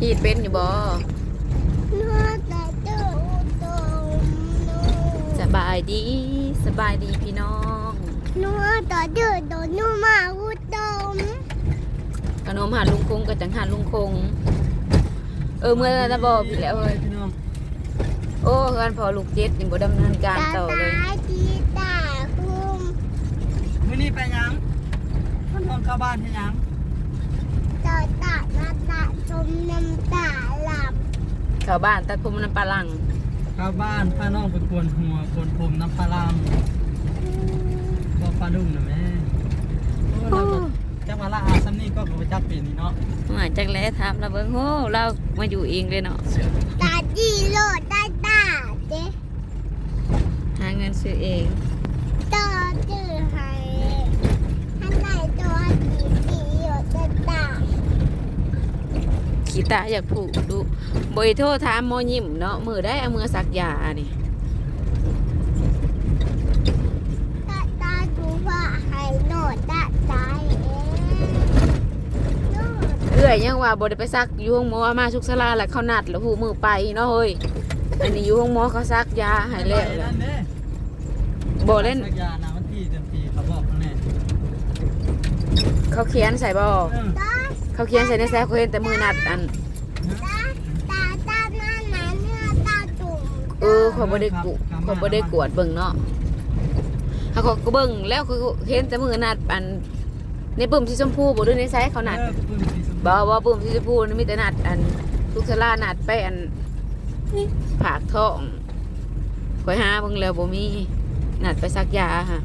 ฮีดเป็นอยู่บ่นัวแต่เจ้าตรงนู้สบายดี สบายดีพี่น้องนัวแต่เจ้าตรงนู้มาอุดมขนมหาลุงคงกับจังหาลุงคง เออเมื่อนะบ่พี่แล้วเอ้ยพี่น้องโอ้เฮือนพอลูกเจ็ดยังบ่ดำเนินการตาต่อเลยตาจีตาคุมมื้อนี้ไปหยังพี่น้องเข้าบ้านให้หยัง ตาตาตาตาชมน้ำตาหลับเข้าบ้านตัดผมน้ำปลาลังเข้าบ้านพาน้องไปกวนหัวกวนผมน้ำปลาลามบอกปลาดุ้งนะแม่โอ้เราก็จังหวะละอาซัมนี่ก็ไปจับเป็นนี่เนาะมาจากแลถามเราเบิ่งโหเรามาอยู่เองเลยเนาะตาจีโลตาตาเจ๊หาเงินซื้อเองตาจือให้ท่านไหนตัวจีจีโยตาตา ขี้ตาอยากผูกดูบอยโทษถามโมยิ้มเนาะมือได้เอามือสักยานี่ตาตาดูว่าให้โนตาตาเองเอื้อยยังว่าบ่ได้ไปซักอยู่ห้องหมอมาสุกสลาแล้วเขานัดแล้วหูมือไปเนาะเฮ้ยอันนี้อยู่ห้องหมอเขาซักยาให้แล้วไปนั่นเด้บเล่นสักยานะวันที่เต็มปีเขาบอกแน่เขาเขียนใส่บออตา เขาเขียนใส่ในแซ่เขาเห็นแต่มือนัดอันตาตาตาหน้าหนาเนื้อตาจุ่มเออเขาบ่ได้กุเขาบ่ได้กวดเบิ่งเนาะเขาก็ก็เบิ่งแล้วเขาก็เห็นแต่มือนัดอัน ในปุ่มสีชมพูบ่ด้วยในไซส์เขานัดเออปืนสีชมพูบ่ว่าปุ่มสีชมพูนี่มีแต่นัดอันทุกสลานัดไปอันผากท้องข่อยหาเบิ่งแล้วบ่มีนัดไปซักยาค่ะ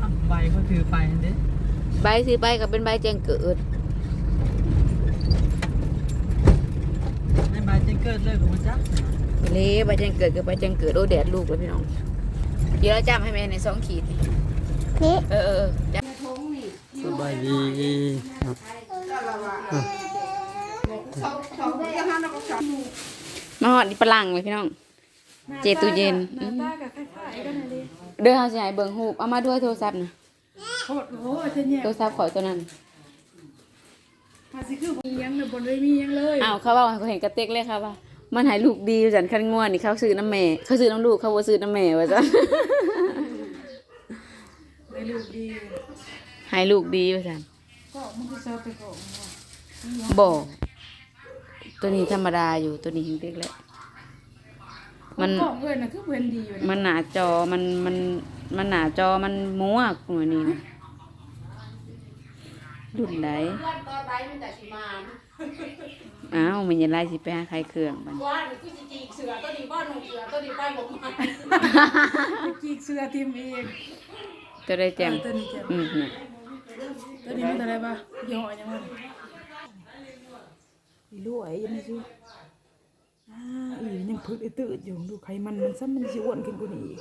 อะใบเขาถือไปเด้ใบซื้อไปก็เป็นใบแจ้งเกิด ในใบแจ้ง เกิดเลยของมันจักไปเลยใบแจ้งเกิดกับใบแจ้งเกิดโอ้แดดลูกแล้วพี่น้องเดี๋ยวเราจำให้แม่ในสองขีดนี่นี่เออเออเออจสบายดีครับำมาหอดนี่ปลาลังเลยพี่น้อง เจตู้เย็นอืมตากับคล้ายๆกันนะดิเด้อเฮาสิให้เบิ่งรูปเอามาด้วยโทรศัพท์นะโคตรโหจะแย่โทรศัพท์ข่อยตัวนั้น ภาษีคือมียังเลยบนเลยมียังเลยอ้าวเขาเว้าให้เขาเห็นกระเต็กเลยค่ะว่า มันให้ลูกดีจันคันง่วนนี่เขาซื้อน้ำแม่ เขาซื้อน้ำลูกเขาบ่ซื้อน้ำแม่ว่าซั่นได้ลูกดีให้ลูกดีว่าซั่นก็มันคือเซอร์ไปก่อนบ่ตัวนี้ธรรมดาอยู่ตัวนี้เล็กแล้วมันกล่องเงินนะคือเวนดีอยู่นะมันหนาจอมันมันมันหนาจอมันมัวกว่านี้นะ รุ่นไหนอ้าวมันยังไล่สิไปหาใครเครื่องมันว่านี่คือจีกเสือตัวนี้บ้านหนุ่มเสือตัวนี้บ้านผมมาจีกเสือทีมเองจะได้แจมตัวนี้แจ่มอืมน่ะตัวนี้มันอะไรปะย่อยังไงอีลู่ไอ้ยังไม่ซื้ออ่าอียังพึกไอ้ตื่นอยู่ดูไขมันมันซ้ำมันสิอ้วนขึ้นกว่านี้อีก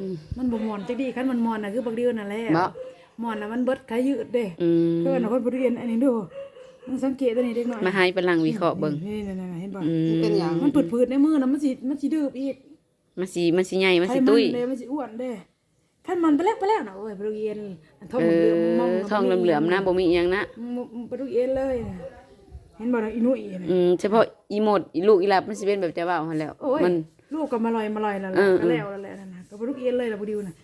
อืมมันบ่มอนจักดีคันมันมอนน่ะคือบักเดียวนั่นแหละ บ่มอนน่ะมันเบิดขายยืดเด้อืมเพิ่นน่ะเพิ่นบ่ได้เรียนอันนี้ดูมึงสังเกตตัวนี้เด็กน้อยมาให้เป็นลังวิเคราะห์เบิ่งนี่ๆๆเห็นบ่อืมเป็นอย่างมันปืดๆในมือน่ะมันสิมันสิดื้ออีก มันสิมันสิใหญ่มันไขสิมัตุ้ยเด้มันสิอ้วนเด้คันมันไปแล้วไปแล้วน่ะโอ้ยบ่ได้เรียนอันท้องเอเหลืองๆมองอท้องเหลื่อมๆนะบ่มีอีหยังนะบ่ได้เรียนเลยน่ะเห็นบ่น่ะอีนุ่ยน่ะอืมเฉพาะอีหมดอีลูกอีหลับมันสิเป็นแบบจะเว้าหั่นแหล้ว โอ้ยมัน ลูกก็มาลอยมาลอยแล้วเออก็แล้วแล้วแหละนั่นน่ะก็บ่ได้เรียนเลยล่ะบ่ดิวน่ะ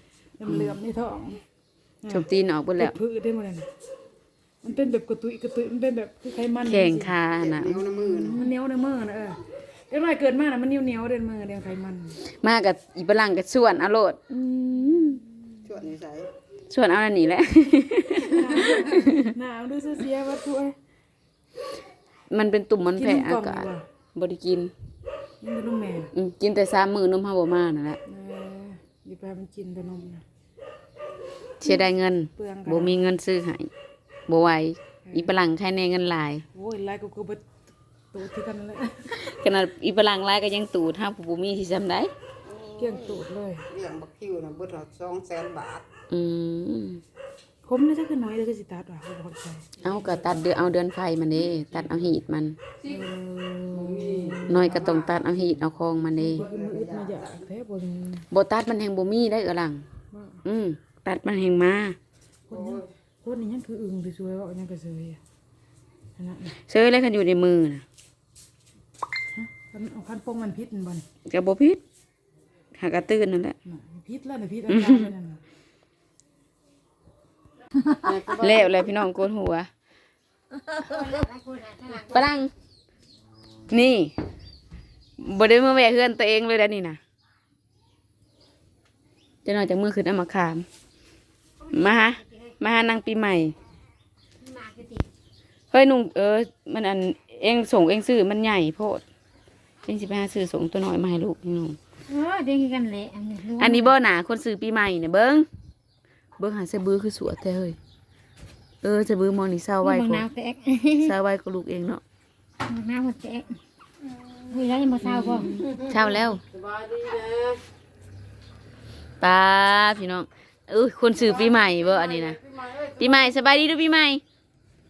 เหลื่อมๆในท้อง ชมตีนออกเบิดแล้วพืชได้หมดเลยนะมันเป็นแบบกระตุยกระตุยมันเป็นแบบคือไขมันแข่งคาน่ะมันเหนียวในมือนะเออเดี๋ยวหน่อยเกิดมานะมันเหนียวเหนียวๆเดินมือเดียวไขมัน มากับอีปลังกับส่วนเอาโลดอืมชวนนิสัยส่วนเอาอันนี้แหละหนาวดูเสียๆว่าถ้วยมันเป็นตุ่มมันกินแผ่นมกล่อาองกาศดีกว่าบ่ได้กินนี่เป็นนมแม่อืมกินแต่สามมื้อนมเฮาบ่มานั่นแหละเอออย่าไปให้มันกินแต่นมนะ เสียดายเงินเปลืองกันบ่มีเงินซื้อให้บ่ไหวอีปลังใครแน่เงินหลาย โอ้ยลายกูกูไปตูดที่กันนั่นแหละขนาดอีปลังหลายก็ยังตูดเฮาผู้บ่มีสิซำได้เกลี้ยงตูดเลยเรื่องบักคิวนะเบิดละสองแสนบาทอืมคมนี่ถ้าคือน้อยเลยก็สิตัดว่ะบ่เข้าใจเอาก็ตัดเดือนเอาเดือนไฟมันเด้ตัดเอาหีดมันน้อยก็ต้องตัดเอาหีดเอาคองมันเด้บ่คือมืออึดมาอยากแท้บ่มีบ่ตัดมันแฮงบ่มีได้เออหลังว่าอืม ตัดมันแฮงมาคนนี้คนนี้ยังคืออึ่งสวยๆว่ายังก็สวยอะอันนั้นน่ะเซยแล้วคันอยู่ในมือน่ะนเอาคันโป้งมันพิษมันบ่นก็บ่ผิดหากระตื่นนั่นแหละน่ะพิษแล้วน่ะพิษอาจารย์เลยนั่นน่ะแล้วแล้วพี่น้องโกนหัวปะลังนี่บ่ได้มาแวะเฮือนตัวเองเลยแล้วนี่นะจะนอนจากมือขึ้นเอามาขาม มาฮะมาหานางปีใหม่เฮ้ยหนุ่งเออ มันอันเองส่งเองซื้อมันใหญ่โพดเองสิไปหาซื้อส่งตัวน้อยมาให้ลูกนี่หนุ่งเออเด็กกันเละอันนี้รู้อันนี้บ่หนาคนซื้อปีใหม่เนี่ยเบิ้งเบิ้งหาเสบือคือสวยแต่เฮ้ยเออเสบือมอนี่เศร้าไว้บางก็นาวแตกเศร้าไว้ก็ลูกเองเนาะบางนาวแตกคุยแล้วยังมาเศร้าบ่เช้าแล้วสบายดีนะป้าพี่น้อง เออคนซื้อปีใหม่เบ่อันนี้นะปีใหม่สบายดีเดูปีใหม่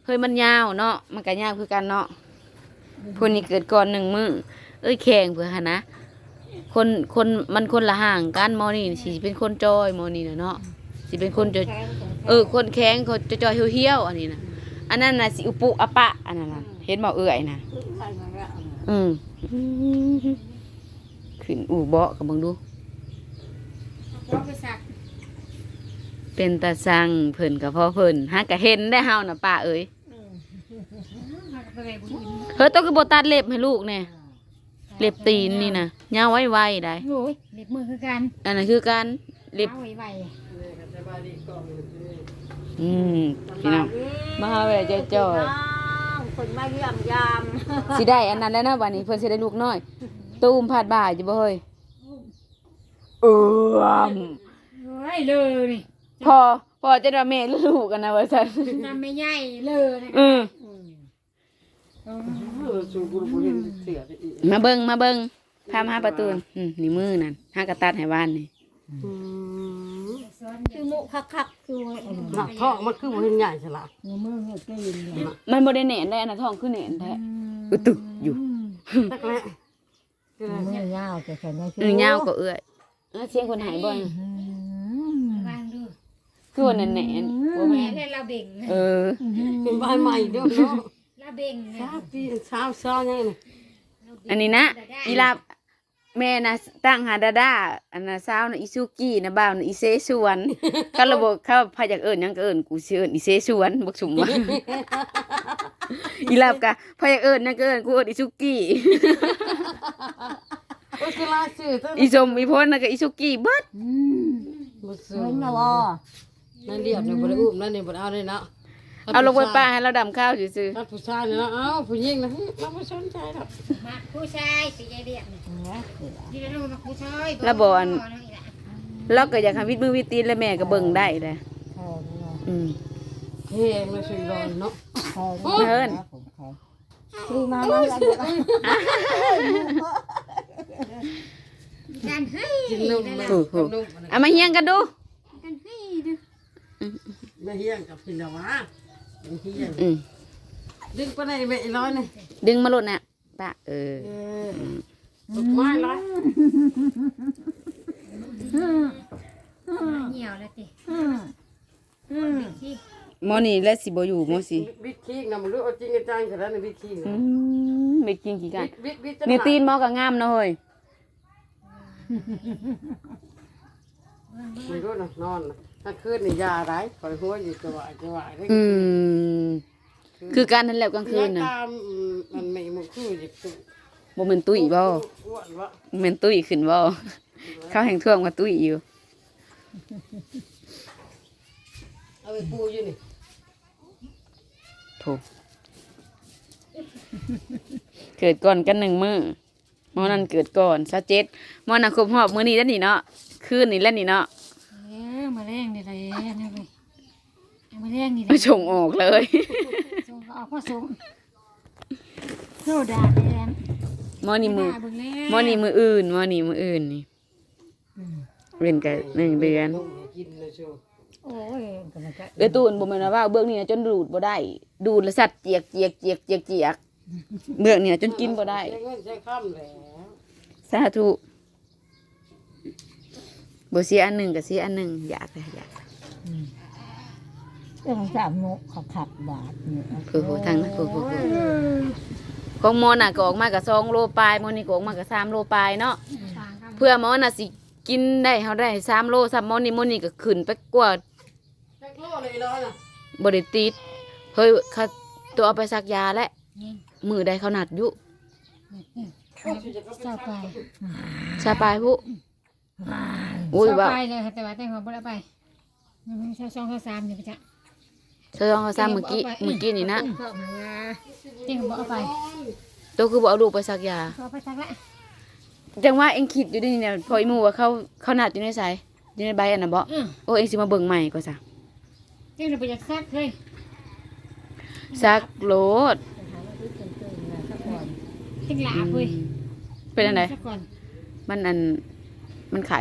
เฮ้ยมันยาวเนาะมันก็ยาวคือกันเนาะคนนี้เกิดก่อนหนึ่งมื้อเอ้ยแข่งเพื่อหนนะคนคนมันคนละห่างกันมอนี่สิเป็นคนจอยมอนี่นะเนาะสิเป็นคนจอยเออคนแข็งคนจอยๆเหี่ยวๆอันนี้นะอันนั้นน่ะสิอุปุอะปะอันนั้นน่ะเห็นบอกเอื่อยนะอืมขึ้นอู่เบาะกับมึงดูก็ไปสัก เป็นตาสั่งเพิ่นกับพ่อเพิ่นหากะเห็นได้เฮาน่ะป้าเอ้ยไปไปบุญเฮ้ยต้องกระโบตัดเล็บให้ลูกแน่เล็บตีนนี่นะยาวไว้ๆได้โอ้ยเล็บมือคือกันอันนั้นคือการเล็บเอาไว้ไว้สบายดีก่อนอืมพี่น้องมาหาเวลาจะจ่อยคนมาเยี่ยมยามๆสิได้อันนั้นแล้วนะวันนี้เพิ่นสิได้ลูกน้อย ตูมผาดบ่ายจะบ่เฮ้ยเออเฮ้ยเลยนี่ พอพอจะว่าแม่ลูกกันนะว่าซั่นทำไม่ใหญ่เลยนะอืมเออสูกูบ่เห็นเสียไปอีกมาเบิ่งมาเบิ่งพามาหาประตูอืมนี่มือนั่นหากระตัดให้บ้านนี่คือมุคักคักๆคือหนักท้องมันคือบ่เห็นใหญ่ซะล่ะมือเงยกินมันบ่ได้แหนนได้อันน่ะท้องคือแหนนแท้อึตึกอยู่ตักแหละมือยาวแต่ฉันไม่อือยาวก็เอื้อยเออเสียงคนหายบ่อยวางดู คือว่าแหนนแหนนบ่แม่แม่นเนี่ยเราเบ่งเออ เป็นบ้านใหม่เด้อเนาะเราเบ่งเนี่ยสามปีสามซ้อยังนี่อันนี้นะอีลาบแม่นะตั้งหาดาดาอันน่ะสาวน่ะอิซุกินะบ่าวน่ะอิเซสวนเขาระบบเขาพาจากเอิ้นหยังก็เอิ้นกูสิเอิ้นอิเซสวนบักสุมว่าอีลาบกะพาจากเอิ้นหยังก็เอิ้นกูเอิ้นอิซุกิโอ้ยคือลาชื่อตั้งอีสมอีพลน่ะก็อิซุกิเบิดบ่ซื้อ นั่นเรียบนี่บ่ได้อุ้มนั่นนี่บ่ได้เอาเลยเนาะเอาลงไปป้าให้เราดำข้าวซื่อถ้าผู้ชายนี่เนาะเอ้าผู้หญิงนะเราบ่สนใจหรอกมาผู้ชายปีใหญ่เรียกเนี่ยนี่เรามาผู้ชายๆแล้วบ่อันเราก็อยากให้วิดมือวิดตีนแล้วแม่ก็เบิ่งได้แหละอืมเพลงมันสิร้อนเนาะเพิ่นคือมาแล้วกันให้กินนมมันโอ้โหกับนมเอามาเฮียงกันดูกันให้ดู ไม่เฮียงกับพี่ละวะไม่เฮียงอืมดึงไปไหนแม่ร้อยนี่ดึงมาโลดน่ะป้าเออ เออดอกไม้ร้อยเหี่ยวแล้วติที่หมอนี่และสิบ่อยู่หมอสิบิ๊กคิงนะมันรู้เอาจริงจังขนาดนี้บิ๊กคิงอืมไม่กินกี่กันบิ๊กบิ๊กนี่ตีนหมอก็งามนะเฮ้ย มันรู้นะนอนถ้าคืนนี่ยาไรคอยหัวอยู่จะไหวจะไหวได้อืม คือการทันแล้วกลางคืนน่ะตามมันไม่มันคืออยู่ตุบ่แม่นตุ้ยบ่อ้วนวะบ่แม่นตุ้ยขึ้นบ่เขาแห่งท่วงว่าตุ้ยอยู่ เอาไปปูอยู่นี่โถเกิดก่อนกันหนึ่งมื้อหมอนั่นเกิดก่อนซะเจ็ดหมอน่ะครบรอบมื้อนี้แล้วนี่เนาะ คืนนี้แล้วนี่เนาะเออมาแรงนี่เลยนี่เลยมาแรงนี่เลเอายส่งออกเลย ส่งก็ออกมาส่งโซดาแดงหมอนี่มือเบิ่งแล้วหมอนี่มืออื่นหมอนี่มืออื่นนี่เว้นกันหนึ่งเดือนนมให้กินเลยชัวโอ้ยก็มันก็เอ้ยตูนบ่แม่นว่าเบื้องนี้นะจนดูดบ่ได้ ดูดแล้วสัตว์เจียกเจียกเจียกเจียกเจียกเบื้องนี้จนกินบ่ได้ใช้เงินใช้ข้ามแล้ว สาธุ บ่เสียอันหนึ่งก็เสียอันหนึ่งอยากเลยอยากเรื่องสามโมกขับขับบาทเนี่ยเพื่อทางนั้นเพื่อเพื่อของหมอน่ะก็ออกมากับสองโลปลายหมอนี่ก็ออกมากับสามโลปลายเนาะเพื่อหมอน่ะสิกินได้เขาได้สามโลสามหมอนี่หมอนี่ก็ขึ้นไปกว่าแจ็คโลเลยแล้วน่ะบริติดเฮ้ยเขาตัวเอาไปซักยาแล้วมือใดเขาหนัดอยุเจ้าไปชาปลายผู้ อุ้ยเจ้าว่าไปเลยค่ะแต่ว่าแต่งหัวบ่ได้ไปมันเช่าช่องเช่าสามนี่ไปจ้ะเธอลองเขาซ้ำเมื่อกี้เมื่อกี้นี่นะเต็งบ่เอาไปตัวคือบอกเอาลูกไปซักยาเอาไปซักละจังว่าเอ็งคิดอยู่ดีเนี่ยพออีหมูว่าเขาเขาหนัดอยู่ในสายอยู่ในใบอันน่ะบ่อือโอ้เอ็งสิมาเบิ่งใหม่ก็ซะเต็งเราไปอยากซักเลยซักโลดเต็งหลาบเว้ยเป็นอันไหนซักก่อนมันอันมันไข่